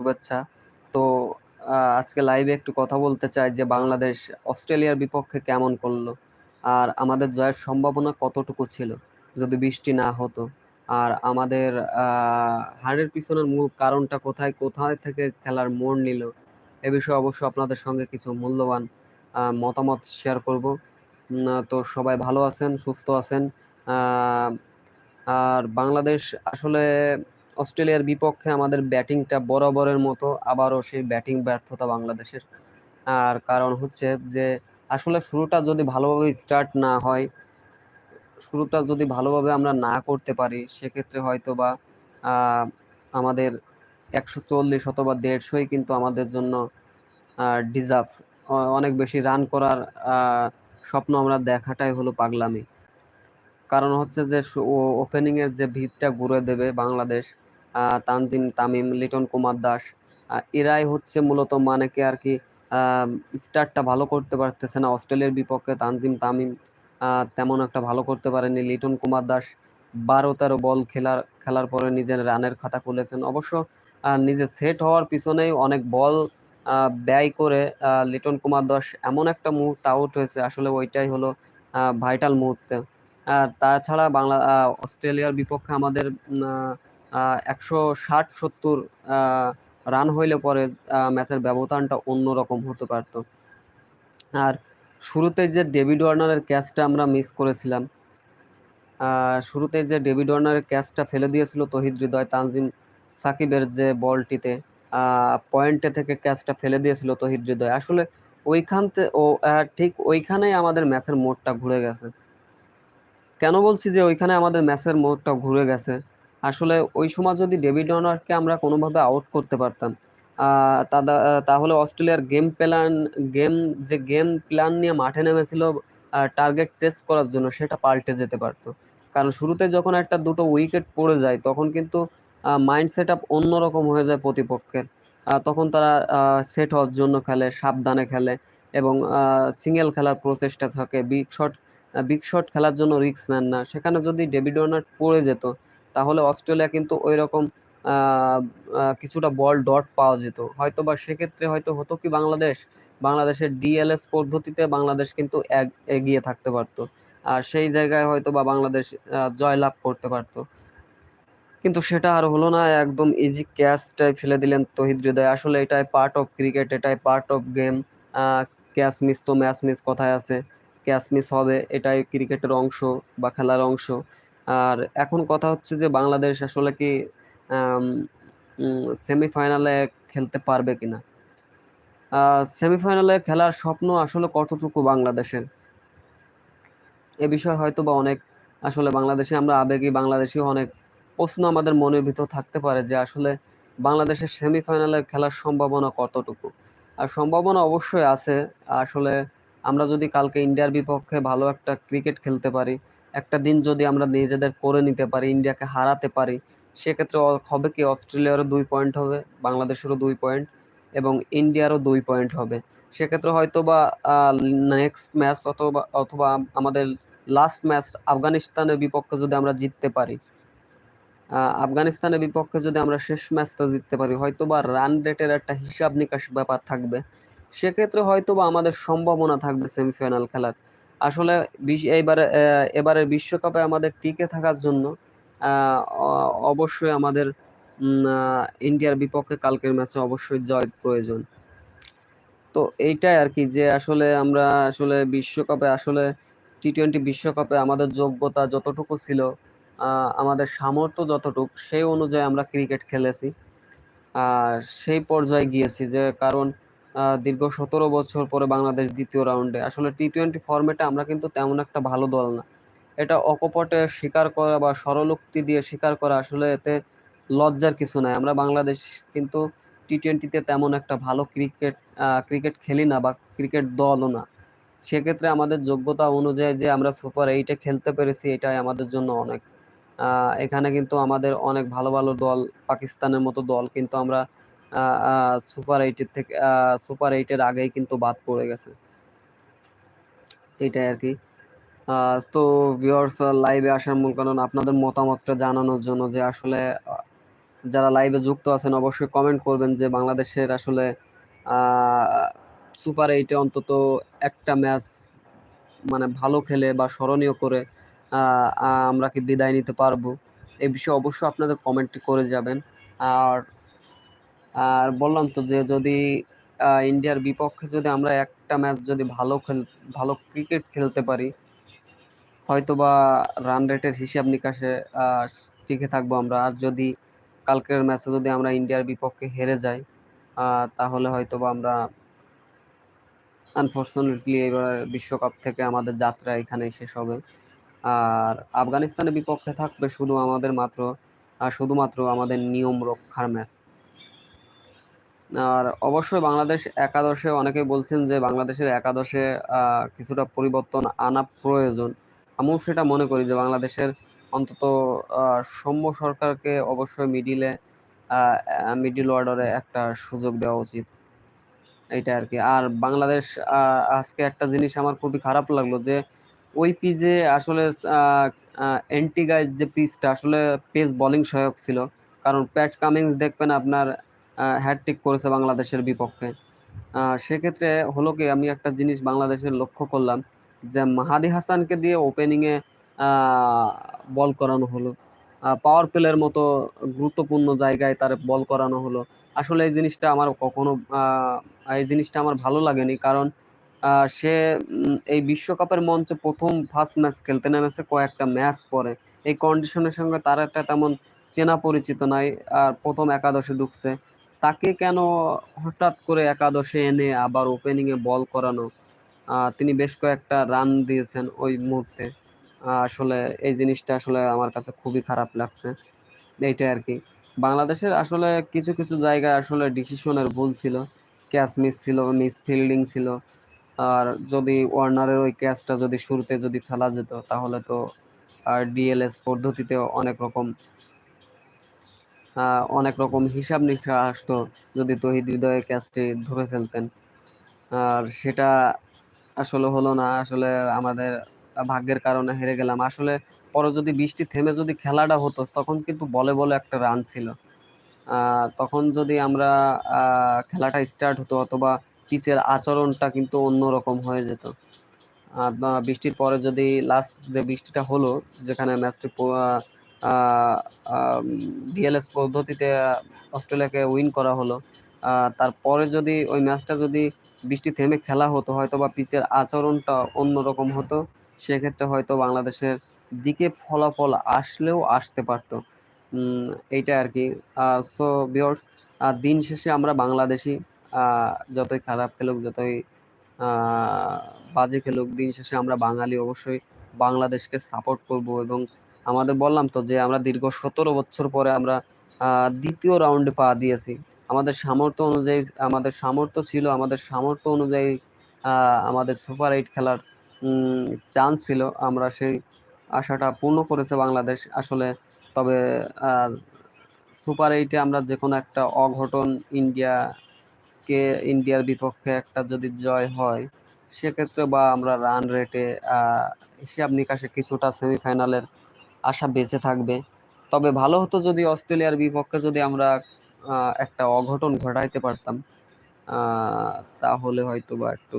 শুভেচ্ছা। তো আজকে লাইভে একটু কথা বলতে চাই যে বাংলাদেশ অস্ট্রেলিয়ার বিপক্ষে কেমন করল? আর আমাদের জয়ের সম্ভাবনা কতটুকু ছিল যদি বৃষ্টি না হতো? আর আমাদের হারের পিছনের মূল কারণটা কোথায় কোথায় থেকে খেলার মোড় নিল? এ বিষয়ে অবশ্য আপনাদের সঙ্গে কিছু মূল্যবান মতামত শেয়ার করব। তো সবাই ভালো আছেন, সুস্থ আছেন। আর বাংলাদেশ আসলে অস্ট্রেলিয়ার বিপক্ষে আমাদের ব্যাটিংটা বরাবরের মতো আবারও সেই ব্যাটিং ব্যর্থতা বাংলাদেশের। আর কারণ হচ্ছে যে, আসলে শুরুটা যদি ভালোভাবে স্টার্ট না হয়, শুরুটা যদি ভালোভাবে আমরা না করতে পারি, সেক্ষেত্রে হয়তো বা আমাদের একশো চল্লিশ অথবা দেড়শোই কিন্তু আমাদের জন্য ডিজার্ভ অনেক বেশি রান করার স্বপ্ন আমরা দেখাটাই হলো পাগলামি। কারণ হচ্ছে যে ওপেনিংয়ের যে ভিতটা ঘুরে দেবে বাংলাদেশ তানজিম তামিম, লিটন কুমার দাস এরাই হচ্ছে মূলত মানে কি আর কি স্টার্টটা ভালো করতে পারতেছে না। অস্ট্রেলিয়ার বিপক্ষে তানজিম তামিম তেমন একটা ভালো করতে পারেনি। লিটন কুমার দাস বারো তেরো বল খেলার খেলার পরে নিজের রানের খাতা খুলেছেন। অবশ্য নিজে সেট হওয়ার পিছনেই অনেক বল ব্যয় করে লিটন কুমার দাস এমন একটা মুহূর্ত আউট হয়েছে। আসলে ওইটাই হলো ভাইটাল মুহূর্তে। আর তাছাড়া বাংলা অস্ট্রেলিয়ার বিপক্ষে আমাদের একশো ষাট, সত্তর রান হইলে পরে ম্যাচের ব্যবধানটা অন্যরকম হতে পারত। আর শুরুতে যে ডেভিড ওয়ার্নারের ক্যাচটা আমরা মিস করেছিলাম শুরুতে যে ডেভিড ওয়ার্নারের ক্যাচটা ফেলে দিয়েছিল তহিদ হৃদয়, তানজিম সাকিবের যে বলটিতে পয়েন্টে থেকে ক্যাচটা ফেলে দিয়েছিল তহিদ হৃদয়। আসলে ওইখান থেকে ও ঠিক ওইখানেই আমাদের ম্যাচের মোড়টা ঘুরে গেছে। কেন বলছি যে ওইখানে আমাদের ম্যাচের মোড়টা ঘুরে গেছে? আসলে ওই সময় যদি ডেভিড ওয়ার্নারকে আমরা কোনোভাবে আউট করতে পারতাম তাহলে অস্ট্রেলিয়ার গেম প্ল্যান গেম যে গেম প্ল্যান নিয়ে মাঠে নেমেছিল টার্গেট চেস করার জন্য সেটা পাল্টে যেতে পারতো। কারণ শুরুতে যখন একটা দুটো উইকেট পড়ে যায়, তখন কিন্তু মাইন্ড সেট আপ অন্যরকম হয়ে যায় প্রতিপক্ষের। তখন তারা সেট হওয়ার জন্য খেলে, সাবধানে খেলে এবং সিঙ্গেল খেলার প্রচেষ্টা থাকে। বিগ শট বিগ শট খেলার জন্য রিস্ক নেন না। সেখানে যদি ডেভিড ওয়ার্নার পড়ে যেত তাহলে অস্ট্রেলিয়া কিন্তু ওই রকম কিছুটা বল ডট পাওয়া যেত। হয়তো বা সেক্ষেত্রে হয়তো হতো কি বাংলাদেশ, বাংলাদেশের ডিএলএস পদ্ধতিতে বাংলাদেশ কিন্তু এগিয়ে থাকতে পারতো। আর সেই জায়গায় হয়তো বা বাংলাদেশ জয়লাভ করতে পারতো। কিন্তু সেটা আর হলো না, একদম ইজি ক্যাচটাই ফেলে দিলেন তহিদ হৃদয়। আসলে এটাই পার্ট অফ ক্রিকেট এটাই part of game catch miss তো ম্যাচ মিস কথায় আছে। ক্যাচ মিস হবে, এটাই ক্রিকেটের অংশ বা খেলার অংশ। আর এখন কথা হচ্ছে যে বাংলাদেশ আসলে কি সেমিফাইনালে খেলতে পারবে কিনা। সেমিফাইনালে খেলার স্বপ্ন আসলে কতটুকু বাংলাদেশের? এ বিষয়ে হয়তো বা অনেক আসলে বাংলাদেশে আমরা আবেগী বাংলাদেশি অনেক প্রশ্ন আমাদের মনের ভিতর থাকতে পারে যে আসলে বাংলাদেশের সেমিফাইনালে খেলার সম্ভাবনা কতটুকু। আর সম্ভাবনা অবশ্যই আছে, আসলে আমরা যদি কালকে ইন্ডিয়ার বিপক্ষে ভালো একটা ক্রিকেট খেলতে পারি একটা দিন যদি আমরা নিজেদের করে নিতে পারি, ইন্ডিয়াকে হারাতে পারি, সেক্ষেত্রে হবে কি? অস্ট্রেলিয়ারও দুই পয়েন্ট হবে, বাংলাদেশেরও দুই পয়েন্ট এবং ইন্ডিয়ারও দুই পয়েন্ট হবে। সেক্ষেত্রে হয়তো বা নেক্সট ম্যাচ অথবা অথবা আমাদের লাস্ট ম্যাচ আফগানিস্তানের বিপক্ষে যদি আমরা জিততে পারি আফগানিস্তানের বিপক্ষে যদি আমরা শেষ ম্যাচটা জিততে পারি হয়তো বা রান রেটের একটা হিসাব নিকাশ ব্যাপার থাকবে। সেক্ষেত্রে হয়তো বা আমাদের সম্ভাবনা থাকবে সেমিফাইনাল খেলার। আসলে এইবারে এবারের বিশ্বকাপে আমাদের টিকে থাকার জন্য অবশ্যই আমাদের ইন্ডিয়ার বিপক্ষে কালকের ম্যাচে অবশ্যই জয় প্রয়োজন। তো এইটাই আর কি যে আসলে আমরা আসলে বিশ্বকাপে আসলে টি টোয়েন্টি বিশ্বকাপে আমাদের যোগ্যতা যতটুকু ছিল আমাদের সামর্থ্য যতটুকু, সেই অনুযায়ী আমরা ক্রিকেট খেলেছি। আর সেই পর্যায়ে গিয়েছি যে কারণ দীর্ঘ সতেরো বছর পরে বাংলাদেশ দ্বিতীয় রাউন্ডে আসলে টি টোয়েন্টি ফর্মেটে আমরা কিন্তু তেমন একটা ভালো দল না। এটা অকপটে স্বীকার করা বা স্বরলোক্তি দিয়ে স্বীকার করা আসলে এতে লজ্জার কিছু নাই। আমরা বাংলাদেশ কিন্তু টি টোয়েন্টিতে তেমন একটা ভালো ক্রিকেট ক্রিকেট খেলি না বা ক্রিকেট দলও না। সেক্ষেত্রে আমাদের যোগ্যতা অনুযায়ী যে আমরা সুপার এইটে খেলতে পেরেছি, এটাই আমাদের জন্য অনেক। এখানে কিন্তু আমাদের অনেক ভালো ভালো দল, পাকিস্তানের মতো দল। কিন্তু আমরা সুপার এইটের থেকে সুপার এইটের আগেই কিন্তু বাদ পড়ে গেছে। এটাই আর কি তো ভিউয়ার্স লাইভে আসার মূল কারণ আপনাদের মতামতটা জানানোর জন্য যে আসলে যারা লাইভে যুক্ত আছেন অবশ্যই কমেন্ট করবেন যে বাংলাদেশের আসলে সুপার এইটে অন্তত একটা ম্যাচ মানে ভালো খেলে বা স্মরণীয় করে আমরা কি বিদায় নিতে পারব? এই বিষয়ে অবশ্যই আপনাদের কমেন্টটি করে যাবেন। আর আর বললাম তো যে যদি ইন্ডিয়ার বিপক্ষে যদি আমরা একটা ম্যাচ যদি ভালো খেল, ভালো ক্রিকেট খেলতে পারি হয়তো বা রান রেটের হিসাব নিকাশে টিকে থাকব আমরা। আর যদি কালকের ম্যাচে যদি আমরা ইন্ডিয়ার বিপক্ষে হেরে যাই তাহলে হয়তো বা আমরা আনফর্চুনেটলি এবার বিশ্বকাপ থেকে আমাদের যাত্রা এখানেই শেষ হবে। আর আফগানিস্তানের বিপক্ষে থাকবে শুধু আমাদের মাত্র শুধুমাত্র আমাদের নিয়ম রক্ষার ম্যাচ। আর অবশ্যই বাংলাদেশ একাদশে অনেকে বলছেন যে বাংলাদেশের একাদশে কিছুটা পরিবর্তন আনা প্রয়োজন। আমিও সেটা মনে করি যে বাংলাদেশের অন্তত সৌম্য সরকারকে অবশ্যই মিডিলে মিডিল অর্ডারে একটা সুযোগ দেওয়া উচিত। এইটা আর কি আর বাংলাদেশ আজকে একটা জিনিস আমার খুবই খারাপ লাগল যে ওই পিজে আসলে অ্যান্টি গাইজ যে পিচটা আসলে পেস বোলিং সহায়ক ছিল। কারণ প্যাট কামিংস দেখবেন আপনার হ্যাটট্রিক করেছে বাংলাদেশের বিপক্ষে। সেক্ষেত্রে হলো কি, আমি একটা জিনিস বাংলাদেশের লক্ষ্য করলাম যে মাহাদি হাসানকে দিয়ে ওপেনিংয়ে বল করানো হলো। পাওয়ার প্লের মতো গুরুত্বপূর্ণ জায়গায় তার বল করানো হলো। আসলে এই জিনিসটা আমার কখনো এই জিনিসটা আমার ভালো লাগেনি কারণ সে এই বিশ্বকাপের মঞ্চে প্রথম ফার্স্ট ম্যাচ খেলতে নেমেছে কয়েকটা ম্যাচ পরে। এই কন্ডিশনের সঙ্গে তার একটা তেমন চেনা পরিচিত নাই, আর প্রথম একাদশে ঢুকছে। তাকে কেন হঠাৎ করে একাদশে এনে আবার ওপেনিংয়ে বল করানো? তিনি বেশ কয়েকটা রান দিয়েছেন ওই মুহূর্তে। আসলে এই জিনিসটা আসলে আমার কাছে খুবই খারাপ লাগছে। এইটাই আর কি। বাংলাদেশের আসলে কিছু কিছু জায়গায় আসলে ডিসিশনের ভুল ছিল। ক্যাচ মিস ছিল মিস ফিল্ডিং ছিল। আর যদি ওয়ার্নারের ওই ক্যাচটা যদি শুরুতে যদি খেলা যেত, তাহলে তো, আর ডিএলএস পদ্ধতিতে অনেক রকম অনেক রকম হিসাব নিকাশ আসতো যদি তহিদ হৃদয়ে ক্যাচটি ধরে ফেলতেন। আর সেটা আসলে হলো না, আসলে আমাদের ভাগ্যের কারণে হেরে গেলাম। আসলে পরে যদি বৃষ্টি থেমে যদি খেলাটা হতো, তখন কিন্তু বলে বলে একটা রান ছিল। তখন যদি আমরা খেলাটা স্টার্ট হতো অথবা পিচের আচরণটা কিন্তু অন্যরকম হয়ে যেত। বৃষ্টির পরে যদি লাস্ট যে বৃষ্টিটা হলো, যেখানে ম্যাচটি ডিএলএস পদ্ধতিতে অস্ট্রেলিয়াকে উইন করা হলো। তারপরে যদি ওই ম্যাচটা যদি বৃষ্টি থেমে খেলা হতো, হয়তো বা পিচের আচরণটা অন্যরকম হতো, সেক্ষেত্রে হয়তো বাংলাদেশের দিকে ফলাফল আসলেও আসতে পারতো। এইটা আর কি। সো বিয়র্স দিন শেষে আমরা বাংলাদেশি যতই খারাপ খেলুক, যতই বাজে খেলুক, দিন শেষে আমরা বাঙালি অবশ্যই বাংলাদেশকে সাপোর্ট করব এবং আমাদের বললাম তো যে আমরা দীর্ঘ সতেরো বছর পরে আমরা দ্বিতীয় রাউন্ডে পা দিয়েছি। আমাদের সামর্থ্য অনুযায়ী, আমাদের সামর্থ্য ছিল, আমাদের সামর্থ্য অনুযায়ী আমাদের সুপার এইট খেলার চান্স ছিল। আমরা সেই আশাটা পূর্ণ করেছে বাংলাদেশ। আসলে তবে সুপার এইটে আমরা যে কোনো একটা অঘটন ইন্ডিয়াকে, ইন্ডিয়ার বিপক্ষে একটা যদি জয় হয়, সেক্ষেত্রে বা আমরা রান রেটে হিসাব নিকাশে কিছুটা সেমিফাইনালের আশা বেঁচে থাকবে। তবে ভালো হতো যদি অস্ট্রেলিয়ার বিপক্ষে যদি আমরা একটা অঘটন ঘটাইতে পারতাম। তাহলে হয়তো বা একটু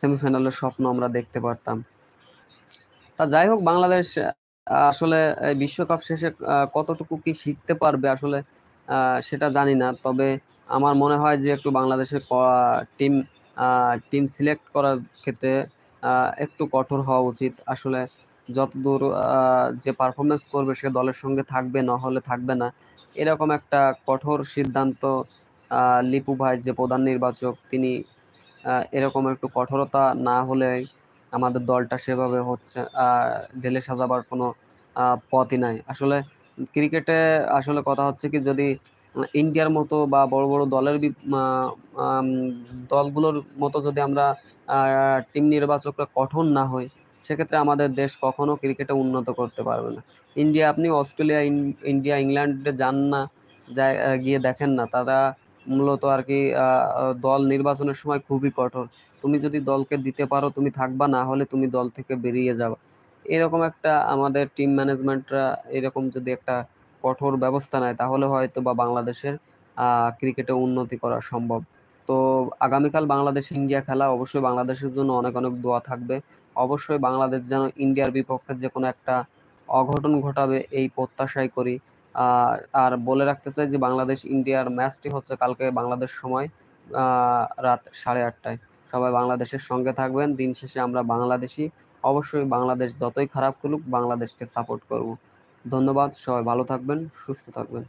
সেমিফাইনালের স্বপ্ন আমরা দেখতে পারতাম। তা যাই হোক, বাংলাদেশ আসলে বিশ্বকাপ শেষে কতটুকু কি শিখতে পারবে আসলে সেটা জানি না। তবে আমার মনে হয় যে একটু বাংলাদেশের টিম টিম সিলেক্ট করার ক্ষেত্রে একটু কঠোর হওয়া উচিত। আসলে যতদূর যে পারফরমেন্স করবে সে দলের সঙ্গে থাকবে না হলে থাকবে না, এরকম একটা কঠোর সিদ্ধান্ত লিপু ভাই যে প্রধান নির্বাচক তিনি এরকম একটু কঠোরতা না হলে আমাদের দলটা সেভাবে হচ্ছে ঢেলে সাজাবার কোনো পথই নাই। আসলে ক্রিকেটে আসলে কথা হচ্ছে কি যদি ইন্ডিয়ার মতো বা বড় বড় দলের দলগুলোর মতো যদি আমরা টিম নির্বাচকরা কঠোর না হই সেক্ষেত্রে আমাদের দেশ কখনো ক্রিকেটে উন্নত করতে পারবে না। ইন্ডিয়া, আপনি অস্ট্রেলিয়া ইন্ডিয়া, ইংল্যান্ডে যান না গিয়ে দেখেন না। তারা মূলত আর কি দল নির্বাচনের সময় খুবই কঠোর। তুমি যদি দলকে দিতে পারো, তুমি থাকবা, না হলে তুমি দল থেকে বেরিয়ে যাবা। এরকম একটা আমাদের টিম ম্যানেজমেন্টরা এরকম যদি একটা কঠোর ব্যবস্থা নেয়, তাহলে হয়তো বা বাংলাদেশের ক্রিকেটে উন্নতি করা সম্ভব। তো আগামীকাল বাংলাদেশ ইন্ডিয়া খেলা, অবশ্যই বাংলাদেশের জন্য অনেক অনেক দোয়া থাকবে। অবশ্যই বাংলাদেশ যেন ইন্ডিয়ার বিপক্ষে যে কোনো একটা অঘটন ঘটাবে এই প্রত্যাশাই করি। আর আর বলে রাখতে চাই যে বাংলাদেশ ইন্ডিয়ার ম্যাচটি হচ্ছে কালকে বাংলাদেশ সময় রাত সাড়ে আটটায়। সবাই বাংলাদেশের সঙ্গে থাকবেন। দিন শেষে আমরা বাংলাদেশি। অবশ্যই বাংলাদেশ যতই খারাপ করুক, বাংলাদেশকে সাপোর্ট করব। ধন্যবাদ। সবাই ভালো থাকবেন, সুস্থ থাকবেন।